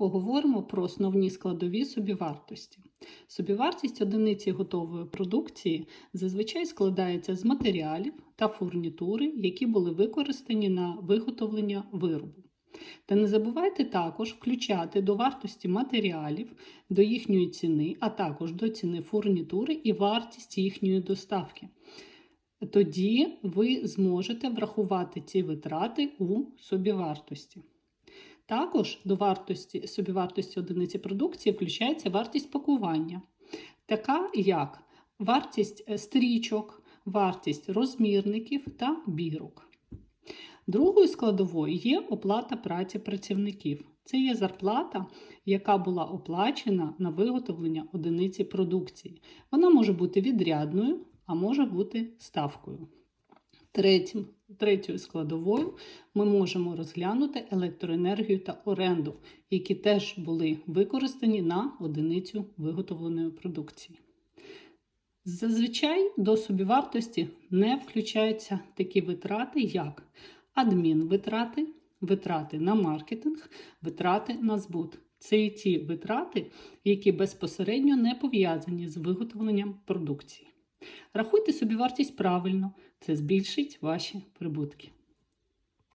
Поговоримо про основні складові собівартості. Собівартість одиниці готової продукції зазвичай складається з матеріалів та фурнітури, які були використані на виготовлення виробу. Та не забувайте також включати до вартості матеріалів, до їхньої ціни, а також до ціни фурнітури і вартість їхньої доставки. Тоді ви зможете врахувати ці витрати у собівартості. Також до вартості собівартості одиниці продукції включається вартість пакування, така як вартість е, стрічок, вартість розмірників та бірок. Другою складовою є оплата праці працівників. Це є зарплата, яка була оплачена на виготовлення одиниці продукції. Вона може бути відрядною, а може бути ставкою. Третім, третьою складовою ми можемо розглянути електроенергію та оренду, які теж були використані на одиницю виготовленої продукції. Зазвичай до собівартості не включаються такі витрати, як адмінвитрати, витрати на маркетинг, витрати на збут. Це і ті витрати, які безпосередньо не пов'язані з виготовленням продукції. Рахуйте собі вартість правильно, це збільшить ваші прибутки.